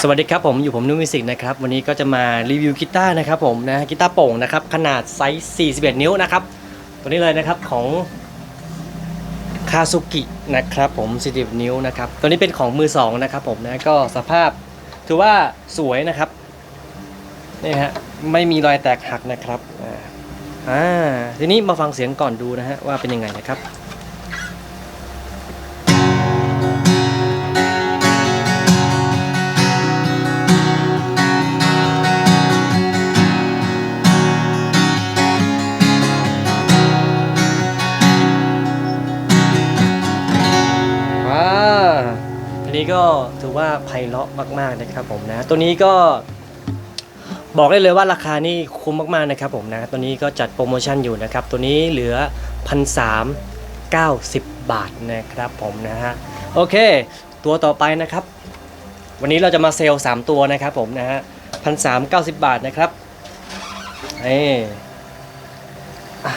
สวัสดีครับผมอยู่ผมนุ่มมิสิกนะครับวันนี้ก็จะมารีวิวกีตาร์นะครับผมนะกีตาร์โป่งนะครับขนาดไซส์ 41 นิ้วนะครับตัวนี้เลยนะครับของคาซุกินะครับผม41นิ้วนะครับตัวนี้เป็นของมือสองนะครับผมนะก็สภาพถือว่าสวยนะครับนี่ฮะไม่มีรอยแตกหักนะครับอ่าทีนี้มาฟังเสียงก่อนดูนะฮะว่าเป็นยังไงนะครับ นนี้ก็ถือว่าไพเราะมาก ๆนะครับผมนะ ตัวนี้ก็บอกได้เลยว่าราคานี่คุ้มมากๆนะครับผมนะ ตัวนี้ก็จัดโปรโมชั่นอยู่นะครับ ตัวนี้เหลือ1,390บาทนะครับผมนะฮะ โอเค ตัวต่อไปนะครับ วันนี้เราจะมาเซลล์3ตัวนะครับผมนะฮะ1,390บาทนะครับเอ้อ่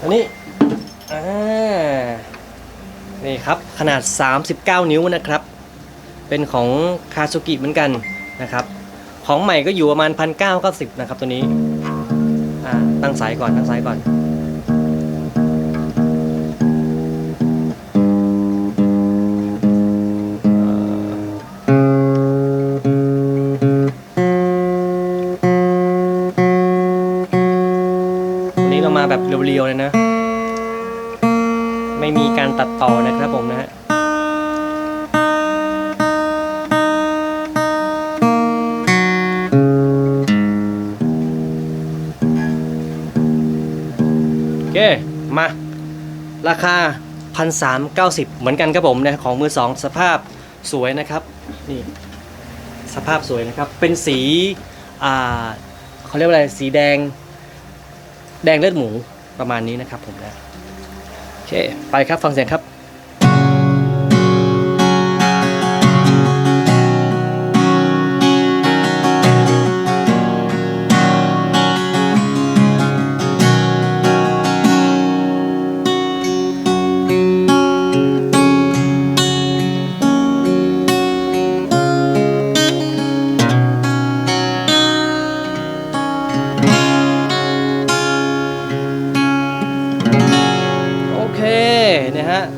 อันนี้อ่ นี่ครับ ขนาด 39 นิ้วนะครับ เป็นของคา s ุกิเหมือนกันนะครับ ของใหม่ก็อยู่ประมาณ 1,990 นะครับตัวนี้ตั้งสายก่อน ตั้งสายก่อน วันนี้เรามาแบบเรียวๆเลยนะ ไม่มีการตัดต่อนะครับผมนะฮะโอเค มา ราคา 1,390 เหมือนกันครับผมนะของมือสองสภาพสวยนะครับนี่สภาพสวยนะครับ เป็นสี อ่าเขาเรียกว่าอะไร สีแดง แดงเลือดหมูประมาณนี้นะครับผมนะ เค ไปครับฟังเสียงครับ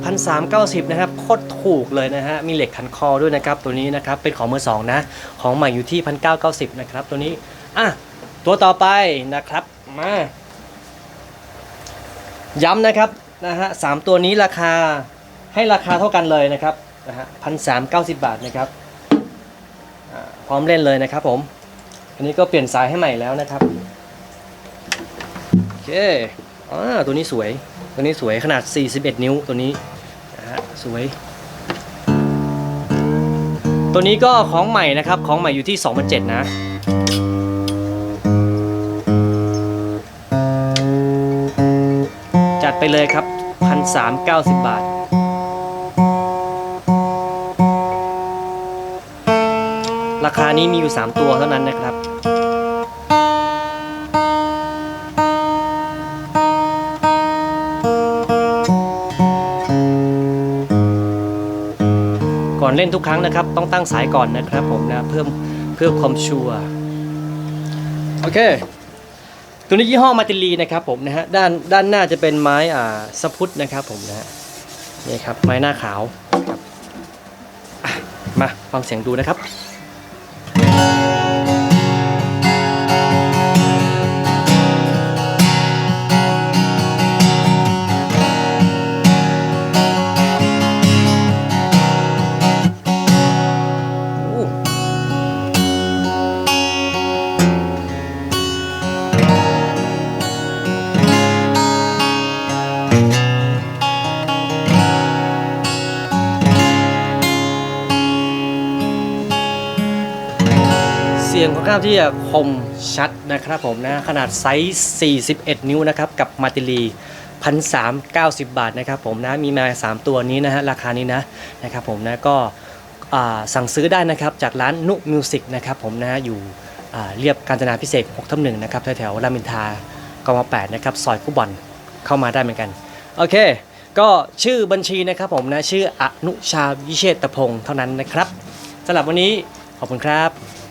พันสามเก้าสิบนะครับโคตรถูกเลยนะฮะมีเหล็กขันคอด้วยนะครับตัวนี้นะครับเป็นของมือสองนะของใหม่อยู่ที่พันเก้าเก้าสิบนะครับตัวนี้อะตัวต่อไปนะครับมาย้ำนะครับนะฮะสามตัวนี้ราคาให้ราคาเท่ากันเลยนะครับนะฮะพันสามเก้าสิบบาทนะครับพร้อมเล่นเลยนะครับผมอันนี้ก็เปลี่ยนสายให้ใหม่แล้วนะครับโอเค อ่าตัวนี้สวย ตัวนี้สวยขนาด 41 นิ้วตัวนี้นะฮะสวย ตัวนี้ก็ของใหม่นะครับ ของใหม่อยู่ที่2,007นะจัดไปเลยครับ 1,390 บาทราคานี้มีอยู่ 3 ตัวเท่านั้นนะครับ ก่อนเล่นทุกครั้งนะครับ ต้องตั้งสายก่อนนะครับผมนะเพิ่มเพื่อความชัวร์โอเค ตัวนี้ยี่ห้อมาติลีนะครับผมนะฮะด้านด้านหน้าจะเป็นไม้อ่าสพุทนะครับผมนะฮะนี่ครับไม้หน้าขาวครับมาฟังเสียงดูนะครับ ยงค่อนข้างที่จะคมชัดนะครับผมนะขนาดไซส์ 41 นิ้วนะครับกับมาติลี1,390 บาทนะครับผมนะมีมา 3 ตัวนี้นะฮะราคานี้นะนะครับผมนะก็สั่งซื้อได้นะครับจากร้านนุมิวสิกนะครับผมนะอยู่เรียบกาญจนาพิเศษ6ทับหนึ่งนะครับแถวๆรามอินทรากม8นะครับซอยคู่บอลเข้ามาได้เหมือนกัน โอเค ก็ชื่อบัญชีนะครับผมนะ ชื่ออนุชาวิเชษตพงศ์เท่านั้นนะครับสำหรับวันนี้ขอบคุณครับ